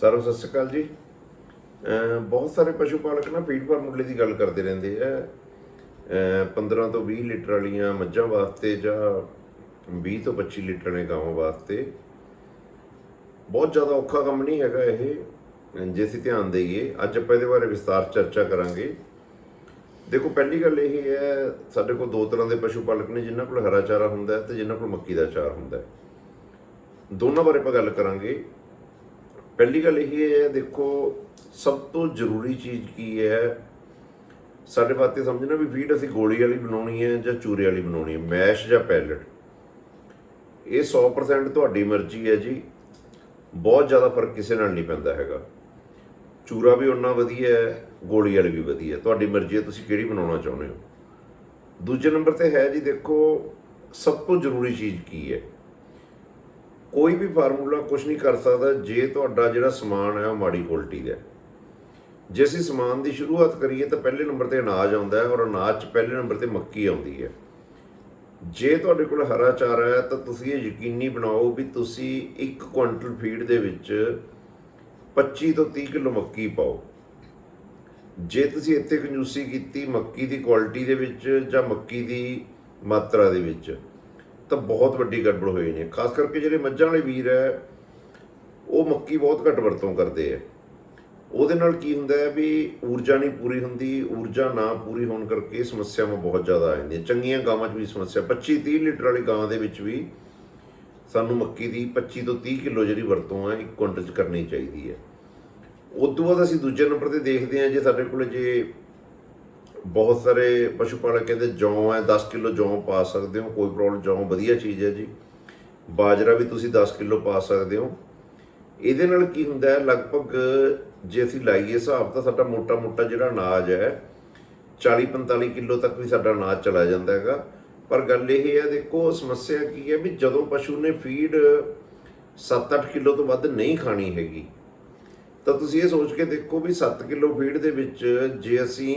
ਸਰਵ ਸਤਿ ਸ਼੍ਰੀ ਅਕਾਲ ਜੀ। ਬਹੁਤ ਸਾਰੇ ਪਸ਼ੂ ਪਾਲਕ ਨਾ ਫੀਡ ਫਾਰਮੂਲੇ ਦੀ ਗੱਲ ਕਰਦੇ ਰਹਿੰਦੇ ਆ। ਅਮ 15 ਤੋਂ 20 ਲੀਟਰ ਵਾਲੀਆਂ ਮੱਝਾਂ ਵਾਸਤੇ ਜਾਂ 20 ਤੋਂ 25 ਲੀਟਰ ਨੇ ਗਾਵਾਂ ਵਾਸਤੇ। ਬਹੁਤ ਜ਼ਿਆਦਾ ਔਖਾ ਕੰਮ ਨਹੀਂ ਹੈਗਾ ਇਹ, ਜੇ ਅਸੀਂ ਧਿਆਨ ਦੇਈਏ। ਅੱਜ ਆਪਾਂ ਇਹਦੇ ਬਾਰੇ ਵਿਸਤਾਰ ਚਰਚਾ ਕਰਾਂਗੇ। ਦੇਖੋ, ਪਹਿਲੀ ਗੱਲ ਇਹ ਹੈ, ਸਾਡੇ ਕੋਲ ਦੋ ਤਰ੍ਹਾਂ ਦੇ ਪਸ਼ੂ ਪਾਲਕ ਨੇ, ਜਿਨ੍ਹਾਂ ਕੋਲ ਹਰਾ ਚਾਰਾ ਹੁੰਦਾ ਹੈ ਤੇ ਜਿਨ੍ਹਾਂ ਕੋਲ ਮੱਕੀ ਦਾ ਚਾਰਾ ਹੁੰਦਾ ਦੋਨਾਂ ਬਾਰੇ ਆਪਾਂ ਗੱਲ ਕਰਾਂਗੇ। ਪਹਿਲੀ ਗੱਲ ਇਹ ਹੈ, ਦੇਖੋ, ਸਭ ਤੋਂ ਜ਼ਰੂਰੀ ਚੀਜ਼ ਕੀ ਹੈ? ਸਾਡੇ ਵਾਸਤੇ ਸਮਝਣਾ ਵੀ ਫੀਡ ਅਸੀਂ ਗੋਲੀ ਵਾਲੀ ਬਣਾਉਣੀ ਹੈ ਜਾਂ ਚੂਰੇ ਵਾਲੀ ਬਣਾਉਣੀ ਹੈ, ਮੈਸ਼ ਜਾਂ ਪੈਲਟ? ਇਹ 100% ਤੁਹਾਡੀ ਮਰਜ਼ੀ ਹੈ ਜੀ। ਬਹੁਤ ਜ਼ਿਆਦਾ ਫ਼ਰਕ ਕਿਸੇ ਨਾਲ ਨਹੀਂ ਪੈਂਦਾ ਹੈਗਾ। ਚੂਰਾ ਵੀ ਉਨਾ ਵਧੀਆ ਹੈ, ਗੋਲੀ ਵਾਲੀ ਵੀ ਵਧੀਆ ਤੁਹਾਡੀ ਮਰਜ਼ੀ ਹੈ, ਤੁਸੀਂ ਕਿਹੜੀ ਬਣਾਉਣਾ ਚਾਹੁੰਦੇ ਹੋ? ਦੂਜੇ ਨੰਬਰ ਤੇ ਹੈ ਜੀ, ਦੇਖੋ, ਸਭ ਤੋਂ ਜ਼ਰੂਰੀ ਚੀਜ਼ ਕੀ ਹੈ? ਕੋਈ ਵੀ ਫਾਰਮੂਲਾ ਕੁਝ ਨਹੀਂ ਕਰ ਸਕਦਾ, ਜੇ ਤੁਹਾਡਾ ਜਿਹੜਾ ਸਮਾਨ ਹੈ ਉਹ ਮਾੜੀ ਕੁਆਲਿਟੀ ਦਾ ਜੇ ਅਸੀਂ ਸਮਾਨ ਦੀ ਸ਼ੁਰੂਆਤ ਕਰੀਏ ਤਾਂ ਪਹਿਲੇ ਨੰਬਰ ਤੇ ਅਨਾਜ ਆਉਂਦਾ ਹੈ ਔਰ ਅਨਾਜ 'ਚ ਪਹਿਲੇ ਨੰਬਰ ਤੇ ਮੱਕੀ ਆਉਂਦੀ ਹੈ। ਜੇ ਤੁਹਾਡੇ ਕੋਲ ਹਰਾ ਚਾਰਾ ਹੈ ਤਾਂ ਤੁਸੀਂ ਇਹ ਯਕੀਨੀ ਬਣਾਓ ਵੀ ਤੁਸੀਂ 1 ਕੁਇੰਟਲ ਫੀਡ ਦੇ ਵਿੱਚ 25 ਤੋਂ 30 ਕਿਲੋ ਮੱਕੀ ਪਾਓ। ਜੇ ਤੁਸੀਂ ਇੱਥੇ ਕੰਜੂਸੀ ਕੀਤੀ ਮੱਕੀ ਦੀ ਕੁਆਲਿਟੀ ਦੇ ਵਿੱਚ ਜਾਂ ਮੱਕੀ ਦੀ ਮਾਤਰਾ ਦੇ ਵਿੱਚ ਤਾਂ ਬਹੁਤ ਵੱਡੀ ਗੜਬੜ ਹੋਈ ਨੇ ਖਾਸ ਕਰਕੇ ਜਿਹੜੇ ਮੱਝਾਂ ਵਾਲੇ ਵੀਰ ਹੈ, ਉਹ ਮੱਕੀ ਬਹੁਤ ਘੱਟ ਵਰਤੋਂ ਕਰਦੇ ਆ ਉਹਦੇ ਨਾਲ ਕੀ ਹੁੰਦਾ ਹੈ ਵੀ ਊਰਜਾ ਨਹੀਂ ਪੂਰੀ ਹੁੰਦੀ, ਊਰਜਾ ਨਾ ਪੂਰੀ ਹੋਣ ਕਰਕੇ ਸਮੱਸਿਆਵਾਂ ਬਹੁਤ ਜ਼ਿਆਦਾ ਆ ਜਾਂਦੀਆਂ। ਚੰਗੀਆਂ ਗਾਵਾਂ 'ਚ ਵੀ ਸਮੱਸਿਆ 25 30 ਲੀਟਰ ਵਾਲੀ ਗਾਂ ਦੇ ਵਿੱਚ ਵੀ ਸਾਨੂੰ ਮੱਕੀ ਦੀ 25 ਤੋਂ 30 ਕਿਲੋ ਜਿਹੜੀ ਵਰਤੋਂ ਹੈ, ਇੱਕ ਕੁਇੰਟਲ 'ਚ ਕਰਨੀ ਚਾਹੀਦੀ ਹੈ। ਉਸ ਤੋਂ ਬਾਅਦ ਅਸੀਂ ਦੂਜੇ ਨੰਬਰ ਤੇ ਦੇਖਦੇ ਹਾਂ ਜੇ ਸਾਡੇ ਕੋਲ ਜੇ ਬਹੁਤ ਸਾਰੇ ਪਸ਼ੂ ਪਾਲਕ ਕਹਿੰਦੇ ਜੌਂ ਹੈ 10 ਕਿਲੋ ਜੌਂ ਪਾ ਸਕਦੇ ਹੋ, ਕੋਈ ਪ੍ਰੋਬਲਮ ਜੌਂ ਵਧੀਆ ਚੀਜ਼ ਹੈ ਜੀ। ਬਾਜਰਾ ਵੀ ਤੁਸੀਂ 10 ਕਿਲੋ ਪਾ ਸਕਦੇ ਹੋ। ਇਹਦੇ ਨਾਲ ਕੀ ਹੁੰਦਾ ਹੈ, ਲਗਭਗ ਜੇ ਅਸੀਂ ਲਾਈਏ ਹਿਸਾਬ ਤਾਂ ਸਾਡਾ ਮੋਟਾ-ਮੋਟਾ ਜਿਹੜਾ ਅਨਾਜ ਹੈ 40-45 ਕਿਲੋ ਤੱਕ ਵੀ ਸਾਡਾ ਅਨਾਜ ਚਲਾ ਜਾਂਦਾ ਹੈਗਾ। ਪਰ ਗੱਲ ਇਹ ਹੈ, ਦੇਖੋ ਸਮੱਸਿਆ ਕੀ ਹੈ ਵੀ ਜਦੋਂ ਪਸ਼ੂ ਨੇ ਫੀਡ 7-8 ਕਿਲੋ ਤੋਂ ਵੱਧ ਨਹੀਂ ਖਾਣੀ ਹੈਗੀ, ਤਾਂ ਤੁਸੀਂ ਇਹ ਸੋਚ ਕੇ ਦੇਖੋ ਵੀ 7 ਕਿਲੋ ਫੀਡ ਦੇ ਵਿੱਚ ਜੇ ਅਸੀਂ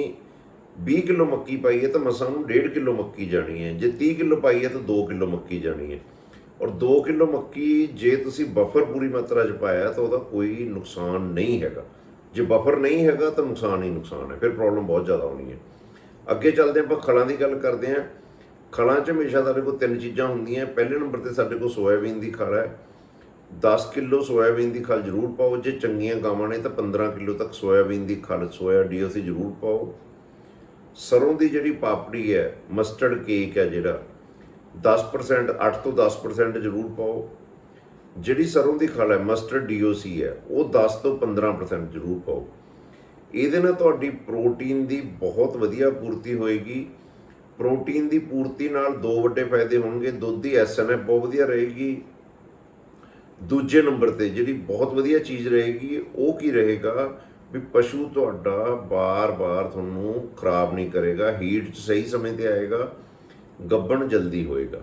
20 ਕਿਲੋ ਮੱਕੀ ਪਾਈਏ ਤਾਂ ਮਸਾਂ ਨੂੰ 1.5 ਕਿਲੋ ਮੱਕੀ ਜਾਣੀ ਹੈ। ਜੇ 30 ਕਿਲੋ ਪਾਈਏ ਤਾਂ 2 ਕਿਲੋ ਮੱਕੀ ਜਾਣੀ ਹੈ। ਔਰ 2 ਕਿਲੋ ਮੱਕੀ ਜੇ ਤੁਸੀਂ ਬਫਰ ਪੂਰੀ ਮਾਤਰਾ 'ਚ ਪਾਇਆ ਤਾਂ ਉਹਦਾ ਕੋਈ ਨੁਕਸਾਨ ਨਹੀਂ ਹੈਗਾ। ਜੇ ਬਫਰ ਨਹੀਂ ਹੈਗਾ ਤਾਂ ਨੁਕਸਾਨ ਹੀ ਨੁਕਸਾਨ ਹੈ। ਫਿਰ ਪ੍ਰੋਬਲਮ ਬਹੁਤ ਜ਼ਿਆਦਾ ਹੋਣੀ ਹੈ। ਅੱਗੇ ਚੱਲਦੇ ਆਪਾਂ ਖਲਾਂ ਦੀ ਗੱਲ ਕਰਦੇ ਹਾਂ। ਖਲਾਂ 'ਚ ਹਮੇਸ਼ਾ ਸਾਡੇ ਕੋਲ ਤਿੰਨ ਚੀਜ਼ਾਂ ਹੁੰਦੀਆਂ। ਪਹਿਲੇ ਨੰਬਰ ਤੇ ਸਾਡੇ ਕੋਲ ਸੋਇਆਬੀਨ ਦੀ ਖਲ ਹੈ। 10 ਕਿਲੋ ਸੋਇਆਬੀਨ ਦੀ ਖਲ ਜ਼ਰੂਰ ਪਾਓ। ਜੇ ਚੰਗੀਆਂ ਗਾਵਾਂ ਨੇ ਤਾਂ 15 ਕਿਲੋ ਤੱਕ ਸੋਇਆਬੀਨ ਦੀ ਖਲ ਸੋਇਆ ਡੀਓਸੀ ਜ਼ਰੂਰ ਪਾਓ। ਸਰੋਂ ਦੀ ਜਿਹੜੀ ਪਾਪੜੀ ਹੈ ਮਸਟਰਡ ਕੇਕ ਹੈ ਜਿਹੜਾ 10% 8 ਤੋਂ 10% ਜ਼ਰੂਰ ਪਾਓ। ਜਿਹੜੀ ਸਰੋਂ ਦੀ ਖਲ ਹੈ ਮਸਟਰਡ ਡੀਓਸੀ ਹੈ, ਉਹ 10 ਤੋਂ 15% ਜ਼ਰੂਰ ਪਾਓ। ਇਹਦੇ ਨਾਲ ਤੁਹਾਡੀ ਪ੍ਰੋਟੀਨ ਦੀ ਬਹੁਤ ਵਧੀਆ ਪੂਰਤੀ ਹੋਏਗੀ। ਪ੍ਰੋਟੀਨ ਦੀ ਪੂਰਤੀ ਨਾਲ ਦੋ ਵੱਡੇ ਫਾਇਦੇ ਹੋਣਗੇ। ਦੁੱਧ ਦੀ ਐਸਐਨਐਫ ਬਹੁਤ ਵਧੀਆ ਰਹੇਗੀ। ਦੂਜੇ ਨੰਬਰ ਤੇ ਜਿਹੜੀ ਬਹੁਤ ਵਧੀਆ ਚੀਜ਼ ਰਹੇਗੀ, ਉਹ ਕੀ ਰਹੇਗਾ? ਵੀ ਪਸ਼ੂ ਤੁਹਾਡਾ ਬਾਰ-ਬਾਰ ਤੁਹਾਨੂੰ ਖਰਾਬ ਨਹੀਂ ਕਰੇਗਾ ਹੀਟ 'ਚ ਸਹੀ ਸਮੇਂ ਤੇ ਆਏਗਾ, ਗੱਬਣ ਜਲਦੀ ਹੋਏਗਾ।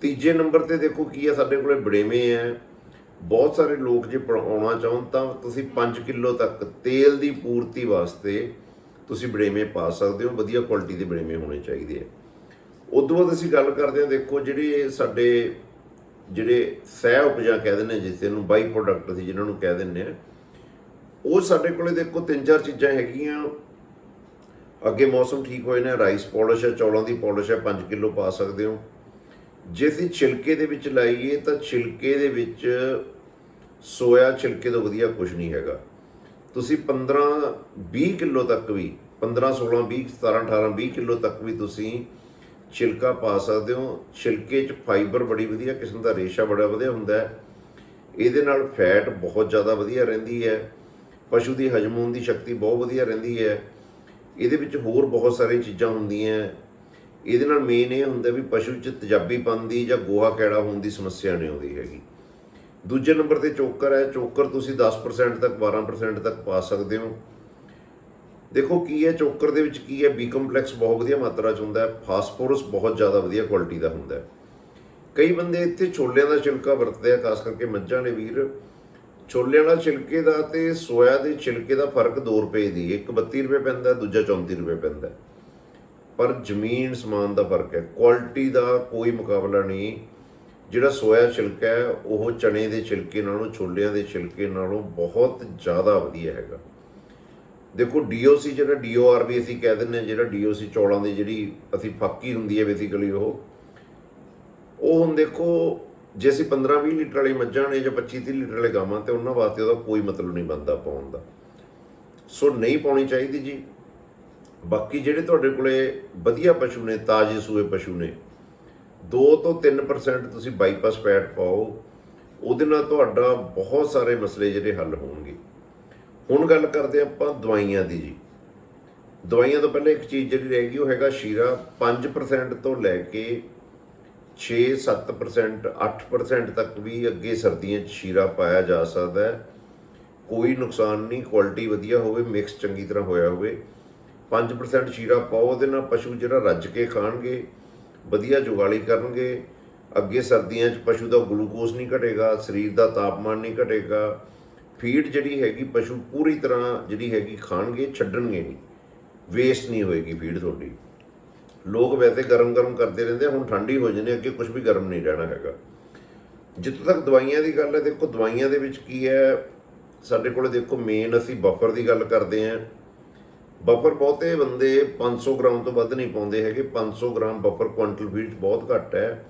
ਤੀਜੇ ਨੰਬਰ ਤੇ ਦੇਖੋ ਕੀ ਆ, ਸਾਡੇ ਕੋਲੇ ਬੜੇਵੇਂ ਆ। ਬਹੁਤ ਸਾਰੇ ਲੋਕ ਜੇ ਪੜਾਉਣਾ ਚਾਹੁੰ ਤਾਂ ਤੁਸੀਂ 5 ਕਿਲੋ ਤੱਕ ਤੇਲ ਦੀ ਪੂਰਤੀ ਵਾਸਤੇ ਤੁਸੀਂ ਬੜੇਵੇਂ ਪਾ ਸਕਦੇ ਹੋ, ਵਧੀਆ ਕੁਆਲਿਟੀ ਦੇ ਬੜੇਵੇਂ ਹੋਣੇ ਚਾਹੀਦੇ ਆ। ਉਦੋਂ ਬਾਅਦ ਅਸੀਂ ਗੱਲ ਕਰਦੇ ਹਾਂ, ਦੇਖੋ ਜਿਹੜੇ ਸਾਡੇ, ਜਿਹੜੇ ਸਹਿ ਉਪਜਾ ਕਹਿ ਦਿੰਦੇ ਜਿਸ ਨੂੰ ਬਾਈ ਪ੍ਰੋਡਕਟ ਸੀ ਜਿਹਨਾਂ ਨੂੰ ਕਹਿ ਦਿੰਦੇ ਆ ਉਹ ਸਾਡੇ ਕੋਲੇ ਦੇਖੋ ਤਿੰਨ ਚਾਰ ਚੀਜ਼ਾਂ ਹੈਗੀਆਂ। ਅੱਗੇ ਮੌਸਮ ਠੀਕ ਹੋਏ ਨੇ ਰਾਈਸ ਪਾਲਿਸ਼ ਹੈ, ਚੌਲਾਂ ਦੀ ਪਾਲਿਸ਼ ਹੈ 5 ਕਿਲੋ ਪਾ ਸਕਦੇ ਹੋ। ਜੇ ਅਸੀਂ ਛਿਲਕੇ ਦੇ ਵਿੱਚ ਲਾਈਏ ਤਾਂ ਛਿਲਕੇ ਦੇ ਵਿੱਚ ਸੋਇਆ ਛਿਲਕੇ ਤੋਂ ਵਧੀਆ ਕੁਝ ਨਹੀਂ ਹੈਗਾ। ਤੁਸੀਂ 15 20 ਕਿਲੋ ਤੱਕ ਵੀ 15 16 20 17 18 20 ਕਿਲੋ ਤੱਕ ਵੀ ਤੁਸੀਂ ਛਿਲਕਾ ਪਾ ਸਕਦੇ ਹੋ। ਛਿਲਕੇ 'ਚ ਫਾਈਬਰ ਬੜੀ ਵਧੀਆ ਕਿਸਮ ਦਾ ਰੇਸ਼ਾ ਬੜਾ ਵਧੀਆ ਹੁੰਦਾ ਹੈ। ਇਹਦੇ ਨਾਲ ਫੈਟ ਬਹੁਤ ਜ਼ਿਆਦਾ ਵਧੀਆ ਰਹਿੰਦੀ ਹੈ। ਪਸ਼ੂ ਦੀ ਹਜਮ ਹੋਣ ਦੀ ਸ਼ਕਤੀ ਬਹੁਤ ਵਧੀਆ ਰਹਿੰਦੀ ਹੈ। ਇਹਦੇ ਵਿੱਚ ਹੋਰ ਬਹੁਤ ਸਾਰੀਆਂ ਚੀਜ਼ਾਂ ਹੁੰਦੀਆਂ ਇਹਦੇ ਨਾਲ ਮੇਨ ਇਹ ਹੁੰਦਾ ਵੀ ਪਸ਼ੂ 'ਚ ਤੇਜ਼ਾਬੀਪਨ ਦੀ ਜਾਂ ਗੋਹਾ ਕੈੜਾ ਹੋਣ ਦੀ ਸਮੱਸਿਆ ਨਹੀਂ ਆਉਂਦੀ ਹੈਗੀ। ਦੂਜੇ ਨੰਬਰ ਤੇ ਚੋਕਰ ਹੈ। ਚੋਕਰ ਤੁਸੀਂ 10% ਤੱਕ 12% ਤੱਕ ਪਾ ਸਕਦੇ ਹੋ। ਦੇਖੋ ਕੀ ਹੈ, ਚੋਕਰ ਦੇ ਵਿੱਚ ਕੀ ਹੈ ਬੀ ਕੰਪਲੈਕਸ ਬਹੁਤ ਵਧੀਆ ਮਾਤਰਾ 'ਚ ਹੁੰਦਾ ਹੈ। ਫਾਸਫੋਰਸ ਬਹੁਤ ਜ਼ਿਆਦਾ ਵਧੀਆ ਕੁਆਲਿਟੀ ਦਾ ਹੁੰਦਾ ਹੈ। ਕਈ ਬੰਦੇ ਇੱਥੇ ਛੋਲਿਆਂ ਦਾ ਛਿਲਕਾ ਵਰਤਦੇ ਆ, ਖਾਸ ਕਰਕੇ ਮੱਝਾਂ ਨੇ ਵੀਰ। ਛੋਲਿਆਂ ਦਾ ਛਿਲਕੇ ਦਾ ਤੇ ਸੋਇਆ ਦੇ ਛਿਲਕੇ ਦਾ ਫ਼ਰਕ 2 ਰੁਪਏ ਦੀ ਇੱਕ 32 ਰੁਪਏ ਪੈਂਦਾ, ਦੂਜਾ 34 ਰੁਪਏ ਪੈਂਦਾ। ਪਰ ਜ਼ਮੀਨ ਸਮਾਨ ਦਾ ਫ਼ਰਕ ਹੈ। ਕੁਆਲਿਟੀ ਦਾ ਕੋਈ ਮੁਕਾਬਲਾ ਨਹੀਂ। ਜਿਹੜਾ ਸੋਇਆ ਛਿਲਕਾ ਹੈ, ਉਹ ਚਣੇ ਦੇ ਛਿਲਕੇ ਨਾਲੋਂ, ਛੋਲਿਆਂ ਦੇ ਛਿਲਕੇ ਨਾਲੋਂ ਬਹੁਤ ਜ਼ਿਆਦਾ ਵਧੀਆ ਹੈਗਾ। ਦੇਖੋ ਡੀਓਸੀ ਜਿਹੜਾ ਡੀਓਆਰ ਵੀ ਅਸੀਂ ਕਹਿ ਦਿੰਦੇ ਹਾਂ, ਜਿਹੜਾ ਡੀਓਸੀ ਚੌਲਾਂ ਦੀ ਜਿਹੜੀ ਅਸੀਂ ਫੱਕੀ ਹੁੰਦੀ ਹੈ ਬੇਸਿਕਲੀ ਉਹ। ਉਹ ਹੁਣ ਦੇਖੋ ਜੇ ਅਸੀਂ 15-20 ਲੀਟਰ ਵਾਲੀ ਮੱਝਾਂ ਨੇ ਜਾਂ 25-30 ਲੀਟਰ ਵਾਲੇ ਗਾਵਾਂ ਤੇ ਉਹਨਾਂ ਵਾਸਤੇ ਉਹਦਾ ਕੋਈ ਮਤਲਬ ਨਹੀਂ ਬਣਦਾ ਪਾਉਣ ਦਾ। ਸੋ ਨਹੀਂ ਪਾਉਣੀ ਚਾਹੀਦੀ ਜੀ। ਬਾਕੀ ਜਿਹੜੇ ਤੁਹਾਡੇ ਕੋਲੇ ਵਧੀਆ ਪਸ਼ੂ ਨੇ, ਤਾਜ਼ੇ ਸੂਏ ਪਸ਼ੂ ਨੇ 2 ਤੋਂ 3% ਤੁਸੀਂ ਬਾਈਪਾਸ ਫੈਟ ਪਾਓ, ਉਹਦੇ ਨਾਲ ਤੁਹਾਡਾ ਬਹੁਤ ਸਾਰੇ ਮਸਲੇ ਜਿਹੜੇ ਹੱਲ ਹੋਣਗੇ। ਹੁਣ ਗੱਲ ਕਰਦੇ ਆਪਾਂ ਦਵਾਈਆਂ ਦੀ ਜੀ। ਦਵਾਈਆਂ ਤੋਂ ਪਹਿਲਾਂ ਇੱਕ ਚੀਜ਼ ਜਿਹੜੀ ਰਹਿ ਗਈ ਉਹ ਹੈਗਾ ਸ਼ੀਰਾ। 5% ਤੋਂ ਲੈ ਕੇ 6 7% 8% ਤੱਕ ਵੀ ਅੱਗੇ ਸਰਦੀਆਂ 'ਚ ਸ਼ੀਰਾ ਪਾਇਆ ਜਾ ਸਕਦਾ ਹੈ। ਕੋਈ ਨੁਕਸਾਨ ਨਹੀਂ ਕੁਆਲਿਟੀ ਵਧੀਆ ਹੋਵੇ ਮਿਕਸ ਚੰਗੀ ਤਰ੍ਹਾਂ ਹੋਇਆ ਹੋਵੇ। 5% ਸ਼ੀਰਾ ਪਾਓ, ਉਹਦੇ ਨਾਲ ਪਸ਼ੂ ਜਿਹੜਾ ਰੱਜ ਕੇ ਖਾਣਗੇ, ਵਧੀਆ ਜੁਗਾਲੀ ਕਰਨਗੇ। ਅੱਗੇ ਸਰਦੀਆਂ 'ਚ ਪਸ਼ੂ ਦਾ ਗਲੂਕੋਜ਼ ਨਹੀਂ ਘਟੇਗਾ, ਸਰੀਰ ਦਾ ਤਾਪਮਾਨ ਨਹੀਂ ਘਟੇਗਾ। ਫੀਡ ਜਿਹੜੀ ਹੈਗੀ, ਪਸ਼ੂ ਪੂਰੀ ਤਰ੍ਹਾਂ ਜਿਹੜੀ ਹੈਗੀ ਖਾਣਗੇ, ਛੱਡਣਗੇ ਨਹੀਂ। ਵੇਸਟ ਨਹੀਂ ਹੋਏਗੀ ਫੀਡ ਤੁਹਾਡੀ। ਲੋਕ ਵੈਸੇ ਗਰਮ-ਗਰਮ ਕਰਦੇ ਰਹਿੰਦੇ ਹੁਣ ਠੰਡੀ ਹੋ ਜਾਂਦੇ ਅੱਗੇ ਕੁਝ ਵੀ ਗਰਮ ਨਹੀਂ ਰਹਿਣਾ ਹੈਗਾ। ਜਿੱਥੋਂ ਤੱਕ ਦਵਾਈਆਂ ਦੀ ਗੱਲ ਹੈ, ਦੇਖੋ ਦਵਾਈਆਂ ਦੇ ਵਿੱਚ ਕੀ ਹੈ, ਸਾਡੇ ਕੋਲ ਦੇਖੋ ਮੇਨ ਅਸੀਂ ਬਫਰ ਦੀ ਗੱਲ ਕਰਦੇ ਆਂ ਬਫਰ ਬਹੁਤੇ ਬੰਦੇ 500 ਗ੍ਰਾਮ ਤੋਂ ਵੱਧ ਨਹੀਂ ਪਾਉਂਦੇ ਹੈਗੇ 500 ਗ੍ਰਾਮ ਬਫਰ ਕੁਇੰਟਲ ਫੀਡ 'ਚ ਬਹੁਤ ਘੱਟ ਹੈ।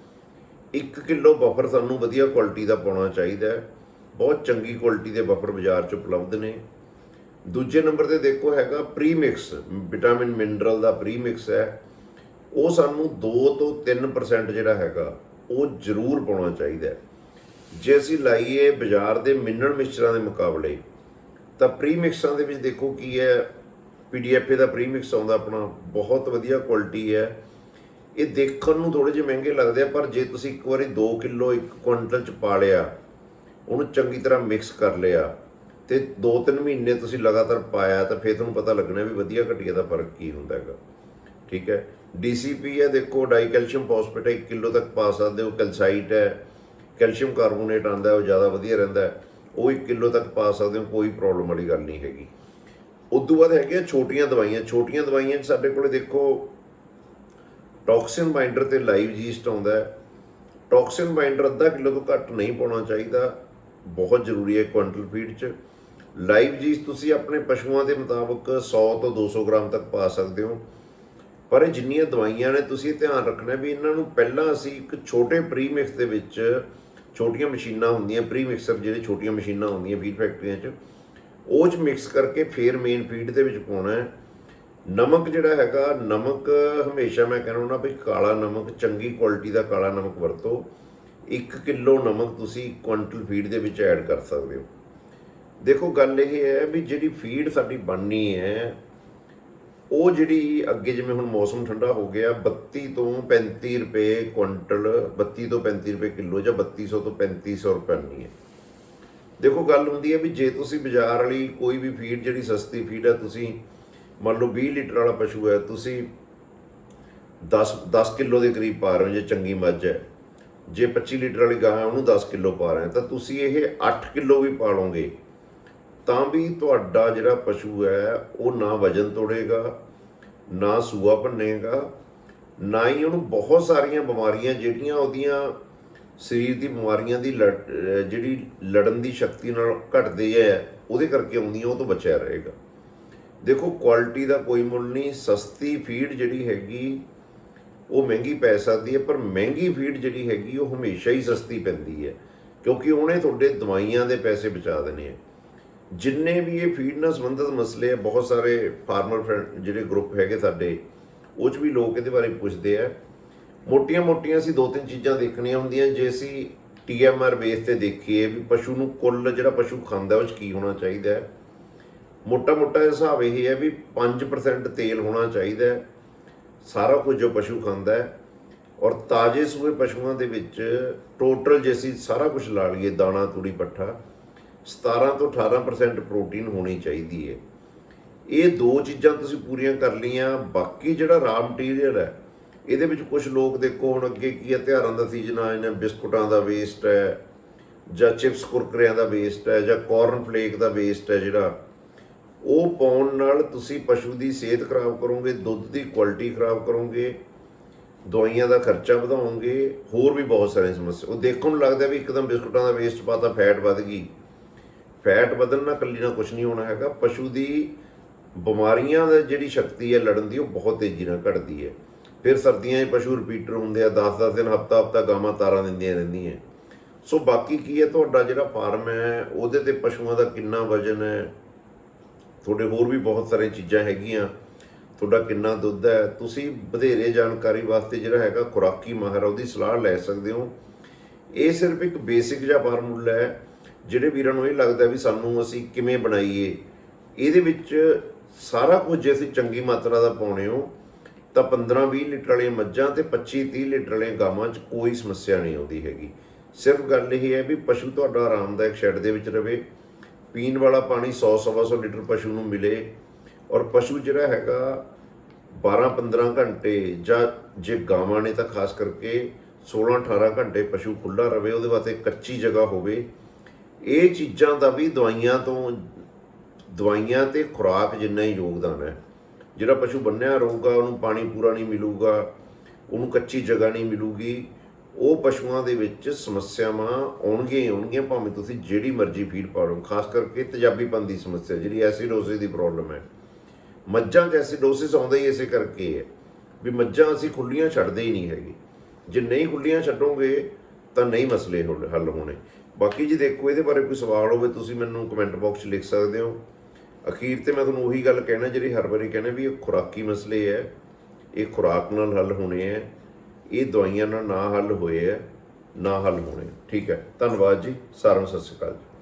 1 ਕਿਲੋ ਬਫਰ ਸਾਨੂੰ ਵਧੀਆ ਕੁਆਲਿਟੀ ਦਾ ਪਾਉਣਾ ਚਾਹੀਦਾ ਹੈ। ਬਹੁਤ ਚੰਗੀ ਕੁਆਲਿਟੀ ਦੇ ਬਫਰ ਬਾਜ਼ਾਰ 'ਚ ਉਪਲਬਧ ਨੇ। ਦੂਜੇ ਨੰਬਰ ਤੇ ਦੇਖੋ ਹੈਗਾ ਪ੍ਰੀਮਿਕਸ ਵਿਟਾਮਿਨ ਮਿਨਰਲ ਦਾ ਪ੍ਰੀਮਿਕਸ ਹੈ। ਉਹ ਸਾਨੂੰ 2 ਤੋਂ 3% ਜਿਹੜਾ ਹੈਗਾ, ਉਹ ਜ਼ਰੂਰ ਪਾਉਣਾ ਚਾਹੀਦਾ ਜੇ ਅਸੀਂ ਲਾਈਏ ਬਾਜ਼ਾਰ ਦੇ ਮਿਨਰਲ ਮਿਕਸਚਰਾਂ ਦੇ ਮੁਕਾਬਲੇ, ਤਾਂ ਪ੍ਰੀਮਿਕਸਾਂ ਦੇ ਵਿੱਚ ਦੇਖੋ ਕੀ ਹੈ ਪੀਡੀਐਫਏ ਦਾ ਪ੍ਰੀਮਿਕਸ ਆਉਂਦਾ, ਆਪਣਾ ਬਹੁਤ ਵਧੀਆ ਕੁਆਲਿਟੀ ਹੈ। ਇਹ ਦੇਖਣ ਨੂੰ ਥੋੜੇ ਜਿਹੇ ਮਹਿੰਗੇ ਲੱਗਦੇ ਆ, ਪਰ ਜੇ ਤੁਸੀਂ ਇੱਕ ਵਾਰੀ 2 ਕਿਲੋ, ਇੱਕ ਕੁਇੰਟਲ ਚ ਪਾ ਲਿਆ, ਉਹਨੂੰ ਚੰਗੀ ਤਰ੍ਹਾਂ ਮਿਕਸ ਕਰ ਲਿਆ, ਤੇ 2-3 ਮਹੀਨੇ ਤੁਸੀਂ ਲਗਾਤਾਰ ਪਾਇਆ, ਤਾਂ ਫਿਰ ਤੁਹਾਨੂੰ ਪਤਾ ਲੱਗਣਾ ਵੀ ਵਧੀਆ ਘਟੀਆ ਦਾ ਫ਼ਰਕ ਕੀ ਹੁੰਦਾ ਹੈਗਾ। ਠੀਕ ਹੈ। ਡੀਸੀਪੀ ਹੈ, ਦੇਖੋ ਡਾਈਕੈਲਸ਼ੀਅਮ ਫਾਸਫੇਟ 1 ਕਿਲੋ ਤੱਕ ਪਾ ਸਕਦੇ ਹੋ। ਕੈਲਸਾਈਟ ਹੈ, ਕੈਲਸ਼ੀਅਮ ਕਾਰਬੋਨੇਟ ਆਂਦਾ ਉਹ ਜ਼ਿਆਦਾ ਵਧੀਆ ਰਹਿੰਦਾ ਉਹ 1 ਕਿਲੋ ਤੱਕ ਪਾ ਸਕਦੇ ਹੋ, ਕੋਈ ਪ੍ਰੋਬਲਮ ਵਾਲੀ ਗੱਲ ਨਹੀਂ ਹੈਗੀ। ਉਦੋਂ ਬਾਅਦ ਹੈਗੀਆਂ ਛੋਟੀਆਂ ਦਵਾਈਆਂ। ਛੋਟੀਆਂ ਦਵਾਈਆਂ 'ਚ ਸਾਡੇ ਕੋਲੇ ਦੇਖੋ, ਟੌਕਸਿਨ ਬਾਈਂਡਰ ਤੇ ਲਾਈਵ ਜੀਸਟ ਆਉਂਦਾ ਹੈ। ਟੌਕਸਿਨ ਬਾਈਂਡਰ ਅੱਧਾ ਕਿਲੋ ਤੋਂ ਘੱਟ ਨਹੀਂ ਪਾਉਣਾ ਚਾਹੀਦਾ। ਬਹੁਤ ਜ਼ਰੂਰੀ ਹੈ ਕੁਆਂਟਲ ਫੀਡ 'ਚ। ਲਾਈਵ ਜੀਸਟ ਤੁਸੀਂ ਆਪਣੇ ਪਸ਼ੂਆਂ ਦੇ ਮੁਤਾਬਕ 100 ਤੋਂ 200 ਗ੍ਰਾਮ ਤੱਕ ਪਾ ਸਕਦੇ ਹੋ। ਪਰ ਇਹ ਜਿੰਨੀਆਂ ਦਵਾਈਆਂ ਨੇ, ਤੁਸੀਂ ਇਹ ਧਿਆਨ ਰੱਖਣਾ ਵੀ ਇਹਨਾਂ ਨੂੰ ਪਹਿਲਾਂ ਅਸੀਂ ਇੱਕ ਛੋਟੇ ਪ੍ਰੀਮਿਕਸ ਦੇ ਵਿੱਚ ਛੋਟੀਆਂ ਮਸ਼ੀਨਾਂ ਹੁੰਦੀਆਂ ਪ੍ਰੀਮਿਕਸਰ ਜਿਹੜੇ ਛੋਟੀਆਂ ਮਸ਼ੀਨਾਂ ਹੁੰਦੀਆਂ ਫੀਡ ਫੈਕਟਰੀਆਂ 'ਚ, ਉਹ 'ਚ ਮਿਕਸ ਕਰਕੇ ਫੇਰ ਮੇਨ ਫੀਡ ਦੇ ਵਿੱਚ ਪਾਉਣਾ ਹੈ। ਨਮਕ ਜਿਹੜਾ ਹੈਗਾ, ਨਮਕ ਹਮੇਸ਼ਾ ਮੈਂ ਕਹਿੰਦਾ ਹੁੰਦਾ ਵੀ ਕਾਲਾ ਨਮਕ, ਚੰਗੀ ਕੁਆਲਿਟੀ ਦਾ ਕਾਲਾ ਨਮਕ ਵਰਤੋ। 1 ਕਿਲੋ ਨਮਕ ਤੁਸੀਂ ਕੁਇੰਟਲ ਫੀਡ ਦੇ ਵਿੱਚ ਐਡ ਕਰ ਸਕਦੇ ਹੋ। ਦੇਖੋ, ਗੱਲ ਇਹ ਹੈ ਵੀ ਜਿਹੜੀ ਫੀਡ ਸਾਡੀ ਬਣਨੀ ਹੈ ਉਹ ਜਿਹੜੀ ਅੱਗੇ ਜਿਵੇਂ ਹੁਣ ਮੌਸਮ ਠੰਡਾ ਹੋ ਗਿਆ 32 ਤੋਂ 35 ਰੁਪਏ ਕੁਇੰਟਲ 32 ਤੋਂ 35 ਰੁਪਏ ਕਿਲੋ ਜਾਂ 3200 ਤੋਂ 3500 ਰੁਪਏ ਨਹੀਂ ਹੈ। ਦੇਖੋ, ਗੱਲ ਹੁੰਦੀ ਹੈ ਵੀ ਜੇ ਤੁਸੀਂ ਬਾਜ਼ਾਰ ਵਾਲੀ ਕੋਈ ਵੀ ਫੀਡ ਜਿਹੜੀ ਸਸਤੀ ਫੀਡ ਹੈ, ਤੁਸੀਂ ਮੰਨ ਲਓ 20 ਲੀਟਰ ਵਾਲਾ ਪਸ਼ੂ ਹੈ, ਤੁਸੀਂ 10 10 ਕਿਲੋ ਦੇ ਕਰੀਬ ਪਾ ਰਹੇ ਹੋ, ਜੇ ਚੰਗੀ ਮੱਝ ਹੈ। ਜੇ 25 ਲੀਟਰ ਵਾਲੀ ਗਾਂ ਹੈ, ਉਹਨੂੰ 10 ਕਿਲੋ ਪਾ ਰਹੇ ਤਾਂ ਤੁਸੀਂ ਇਹ 8 ਕਿਲੋ ਵੀ ਪਾ ਲਓਗੇ। ਤਾਂ ਵੀ ਤੁਹਾਡਾ ਜਿਹੜਾ ਪਸ਼ੂ ਹੈ, ਉਹ ਨਾ ਵਜਨ ਤੋੜੇਗਾ, ਨਾ ਸੂਆ ਭੰਨੇਗਾ, ਨਾ ਹੀ ਉਹਨੂੰ ਬਹੁਤ ਸਾਰੀਆਂ ਬਿਮਾਰੀਆਂ ਜਿਹੜੀਆਂ ਉਹਦੀਆਂ ਸਰੀਰ ਦੀ ਬਿਮਾਰੀਆਂ ਦੀ ਲੜ- ਜਿਹੜੀ ਲੜਨ ਦੀ ਸ਼ਕਤੀ ਨਾਲ ਘਟਦੇ ਹੈ ਉਹਦੇ ਕਰਕੇ ਆਉਂਦੀਆਂ ਉਹ ਤੋਂ ਬਚਿਆ ਰਹੇਗਾ। ਦੇਖੋ ਕੁਆਲਿਟੀ ਦਾ ਕੋਈ ਮੁੱਲ ਨਹੀਂ, ਸਸਤੀ ਫੀਡ ਜਿਹੜੀ ਹੈਗੀ, ਉਹ ਮਹਿੰਗੀ ਪੈ ਸਕਦੀ ਹੈ ਪਰ ਮਹਿੰਗੀ ਫੀਡ ਜਿਹੜੀ ਹੈਗੀ, ਉਹ ਹਮੇਸ਼ਾ ਹੀ ਸਸਤੀ ਪੈਂਦੀ ਹੈ ਕਿਉਂਕਿ ਉਹਨੇ ਤੁਹਾਡੇ ਦਵਾਈਆਂ ਦੇ ਪੈਸੇ ਬਚਾ ਦੇਣੇ ਆ ਜਿੰਨੇ ਵੀ ਇਹ ਫੀਡ ਨਾਲ ਸੰਬੰਧਿਤ ਮਸਲੇ ਆ, ਬਹੁਤ ਸਾਰੇ ਫਾਰਮਰ ਫਰੈਂਡ ਜਿਹੜੇ ਗਰੁੱਪ ਹੈਗੇ ਸਾਡੇ, ਉਹ 'ਚ ਵੀ ਲੋਕ ਇਹਦੇ ਬਾਰੇ ਪੁੱਛਦੇ ਆ। ਮੋਟੀਆਂ-ਮੋਟੀਆਂ ਅਸੀਂ ਦੋ ਤਿੰਨ ਚੀਜ਼ਾਂ ਦੇਖਣੀਆਂ ਹੁੰਦੀਆਂ, ਜੇ ਅਸੀਂ ਟੀਐਮਆਰ ਬੇਸ ਤੇ ਦੇਖੀਏ ਵੀ ਪਸ਼ੂ ਨੂੰ ਕੁੱਲ ਜਿਹੜਾ ਪਸ਼ੂ ਖਾਂਦਾ, ਉਹ 'ਚ ਕੀ ਹੋਣਾ ਚਾਹੀਦਾ ਹੈ। ਮੋਟਾ-ਮੋਟਾ ਹਿਸਾਬ ਇਹ ਹੈ ਵੀ 5% ਤੇਲ ਹੋਣਾ ਚਾਹੀਦਾ ਹੈ, ਸਾਰਾ ਕੁਝ ਜੋ ਪਸ਼ੂ ਖਾਂਦਾ ਹੈ। ਔਰ ਤਾਜ਼ੇ ਸੂਏ ਪਸ਼ੂਆਂ ਦੇ ਵਿੱਚ ਟੋਟਲ ਜੇ ਅਸੀਂ ਸਾਰਾ ਕੁਝ ਲਾ ਲਈਏ, ਦਾਣਾ, ਤੂੜੀ, ਪੱਠਾ 17 ਤੋਂ 18% ਪ੍ਰੋਟੀਨ ਹੋਣੀ ਚਾਹੀਦੀ ਹੈ। ਇਹ ਦੋ ਚੀਜ਼ਾਂ ਤੁਸੀਂ ਪੂਰੀਆਂ ਕਰ ਲਈਆਂ, ਬਾਕੀ ਜਿਹੜਾ ਰਾ ਮਟੀਰੀਅਲ ਹੈ, ਇਹਦੇ ਵਿੱਚ ਕੁਝ ਲੋਕ ਦੇਖੋ ਹੁਣ ਅੱਗੇ ਕੀ ਹੈ ਤਿਉਹਾਰਾਂ ਦਾ ਸੀਜ਼ਨ ਆ, ਇਹਨਾਂ ਬਿਸਕੁਟਾਂ ਦਾ ਵੇਸਟ ਹੈ, ਜਾਂ ਚਿਪਸ ਕੁਰਕਰਿਆਂ ਦਾ ਵੇਸਟ ਹੈ, ਜਾਂ ਕਾਰਨ ਫਲੇਕ ਦਾ ਵੇਸਟ ਹੈ ਜਿਹੜਾ, ਉਹ ਪਾਉਣ ਨਾਲ ਤੁਸੀਂ ਪਸ਼ੂ ਦੀ ਸਿਹਤ ਖਰਾਬ ਕਰੋਗੇ, ਦੁੱਧ ਦੀ ਕੁਆਲਿਟੀ ਖਰਾਬ ਕਰੋਗੇ, ਦਵਾਈਆਂ ਦਾ ਖਰਚਾ ਵਧਾਓਗੇ, ਹੋਰ ਵੀ ਬਹੁਤ ਸਾਰੀਆਂ ਸਮੱਸਿਆ ਉਹ ਦੇਖਣ ਨੂੰ ਲੱਗਦਾ ਵੀ ਇੱਕਦਮ ਬਿਸਕੁਟਾਂ ਦਾ ਵੇਸਟ ਪਾਤਾ ਫੈਟ ਵੱਧ ਗਈ। ਫੈਟ ਵਧਣ ਨਾਲ ਕੱਲੀ ਨਾਲ ਕੁਝ ਨਹੀਂ ਹੋਣਾ ਹੈਗਾ। ਪਸ਼ੂ ਦੀ ਬਿਮਾਰੀਆਂ ਦਾ ਜਿਹੜੀ ਸ਼ਕਤੀ ਹੈ ਲੜਨ ਦੀ ਉਹ ਬਹੁਤ ਤੇਜ਼ੀ ਨਾਲ ਘਟਦੀ ਹੈ। ਫਿਰ ਸਰਦੀਆਂ 'ਚ ਪਸ਼ੂ ਰਿਪੀਟਰ ਹੁੰਦੇ ਆ 10-10 ਦਿਨ ਹਫਤਾ ਹਫਤਾ ਗਾਵਾਂ ਤਾਰਾਂ ਦਿੰਦੀਆਂ ਰਹਿੰਦੀਆਂ। ਸੋ ਬਾਕੀ ਕੀ ਹੈ ਤੁਹਾਡਾ ਜਿਹੜਾ ਫਾਰਮ ਹੈ ਉਹਦੇ ਤੇ ਪਸ਼ੂਆਂ ਦਾ ਕਿੰਨਾ ਵਜਨ ਹੈ? ਤੁਹਾਡੇ ਹੋਰ ਵੀ ਬਹੁਤ ਸਾਰੀਆਂ ਚੀਜ਼ਾਂ ਹੈਗੀਆਂ। ਤੁਹਾਡਾ ਕਿੰਨਾ ਦੁੱਧ ਹੈ? ਤੁਸੀਂ ਵਧੇਰੇ ਜਾਣਕਾਰੀ ਵਾਸਤੇ ਜਿਹੜਾ ਹੈਗਾ ਖੁਰਾਕੀ ਮਾਹਰ ਆ, ਉਹਦੀ ਸਲਾਹ ਲੈ ਸਕਦੇ ਹੋ। ਇਹ ਸਿਰਫ ਇੱਕ ਬੇਸਿਕ ਜਿਹਾ ਫਾਰਮੂਲਾ ਹੈ। ਜਿਹੜੇ ਵੀਰਾਂ ਨੂੰ ਇਹ ਲੱਗਦਾ ਵੀ ਸਾਨੂੰ ਅਸੀਂ ਕਿਵੇਂ ਬਣਾਈਏ, ਇਹਦੇ ਵਿੱਚ ਸਾਰਾ ਕੁਝ ਜੇ ਅਸੀਂ ਚੰਗੀ ਮਾਤਰਾ ਦਾ ਪਾਉਣੇ ਹੋ, ਤਾਂ 15-20 ਲੀਟਰ ਵਾਲੀਆਂ ਮੱਝਾਂ ਤੇ 25-30 ਲੀਟਰ ਵਾਲੀਆਂ ਗਾਵਾਂ 'ਚ ਕੋਈ ਸਮੱਸਿਆ ਨਹੀਂ ਆਉਂਦੀ ਹੈਗੀ। ਸਿਰਫ ਗੱਲ ਇਹ ਹੈ ਵੀ ਪਸ਼ੂ ਤੁਹਾਡਾ ਆਰਾਮਦਾਇਕ ਸ਼ੈੱਡ ਦੇ ਵਿੱਚ ਰਵੇ, ਪੀਣ ਵਾਲਾ ਪਾਣੀ 100-150 ਲੀਟਰ ਪਸ਼ੂ ਨੂੰ ਮਿਲੇ, ਔਰ ਪਸ਼ੂ ਜਿਹੜਾ ਹੈਗਾ 12-15 ਘੰਟੇ ਜਾਂ ਜੇ ਗਾਵਾਂ ਨੇ ਤਾਂ ਖਾਸ ਕਰਕੇ 16-18 ਘੰਟੇ ਪਸ਼ੂ ਖੁੱਲਾ ਰਵੇ, ਉਹਦੇ ਵਾਸਤੇ ਕੱਚੀ ਜਗ੍ਹਾ ਹੋਵੇ ਇਹ ਚੀਜ਼ਾਂ ਦਾ ਵੀ ਦਵਾਈਆਂ ਤੋਂ, ਦਵਾਈਆਂ ਤੇ ਖੁਰਾਕ ਜਿੰਨਾ ਹੀ ਯੋਗਦਾਨ ਹੈ। ਜਿਹੜਾ ਪਸ਼ੂ ਬੰਨਿਆ ਰਹੂਗਾ, ਉਹਨੂੰ ਪਾਣੀ ਪੂਰਾ ਨਹੀਂ ਮਿਲੂਗਾ, ਉਹਨੂੰ ਕੱਚੀ ਜਗ੍ਹਾ ਨਹੀਂ ਮਿਲੂਗੀ, ਉਹ ਪਸ਼ੂਆਂ ਦੇ ਵਿੱਚ ਸਮੱਸਿਆਵਾਂ ਆਉਣਗੀਆਂ ਹੀ ਆਉਣਗੀਆਂ, ਭਾਵੇਂ ਤੁਸੀਂ ਜਿਹੜੀ ਮਰਜ਼ੀ ਫੀਡ ਪਾ ਲਓ। ਖਾਸ ਕਰਕੇ ਤੇਜ਼ਾਬੀਪਨ ਦੀ ਸਮੱਸਿਆ, ਜਿਹੜੀ ਐਸਿਡੋਸਿਸ ਦੀ ਪ੍ਰੋਬਲਮ ਹੈ। ਮੱਝਾਂ 'ਚ ਐਸਿਡੋਸਿਸ ਆਉਂਦਾ ਹੀ ਇਸੇ ਕਰਕੇ ਹੈ, ਵੀ ਮੱਝਾਂ ਅਸੀਂ ਖੁੱਲੀਆਂ ਛੱਡਦੇ ਹੀ ਨਹੀਂ ਹੈਗੇ। ਜੇ ਨਹੀਂ ਖੁੱਲੀਆਂ ਛੱਡੋਗੇ ਤਾਂ ਨਹੀਂ ਮਸਲੇ ਹੁੱਲ- ਹੱਲ ਹੋਣੇ। ਬਾਕੀ ਜੀ ਦੇਖੋ, ਇਹਦੇ ਬਾਰੇ ਕੋਈ ਸਵਾਲ ਹੋਵੇ, ਤੁਸੀਂ ਮੈਨੂੰ ਕਮੈਂਟ ਬਾਕਸ 'ਚ ਲਿਖ ਸਕਦੇ ਹੋ। ਅਖੀਰ ਤੇ ਮੈਂ ਤੁਹਾਨੂੰ ਉਹੀ ਗੱਲ ਕਹਿਣਾ, ਜਿਹੜੀ ਹਰ ਵਾਰੀ ਕਹਿੰਦੇ ਵੀ ਇਹ ਖੁਰਾਕੀ ਮਸਲੇ ਹੈ। ਇਹ ਖੁਰਾਕ ਨਾਲ ਹੱਲ ਹੋਣੇ ਹੈ। ਇਹ ਦਵਾਈਆਂ ਨਾਲ ਨਾ ਹੱਲ ਹੋਏ ਹੈ, ਨਾ ਹੱਲ ਹੋਣੇ। ਠੀਕ ਹੈ। ਧੰਨਵਾਦ ਜੀ। ਸਾਰਿਆਂ ਨੂੰ ਸਤਿ ਸ਼੍ਰੀ ਅਕਾਲ ਜੀ।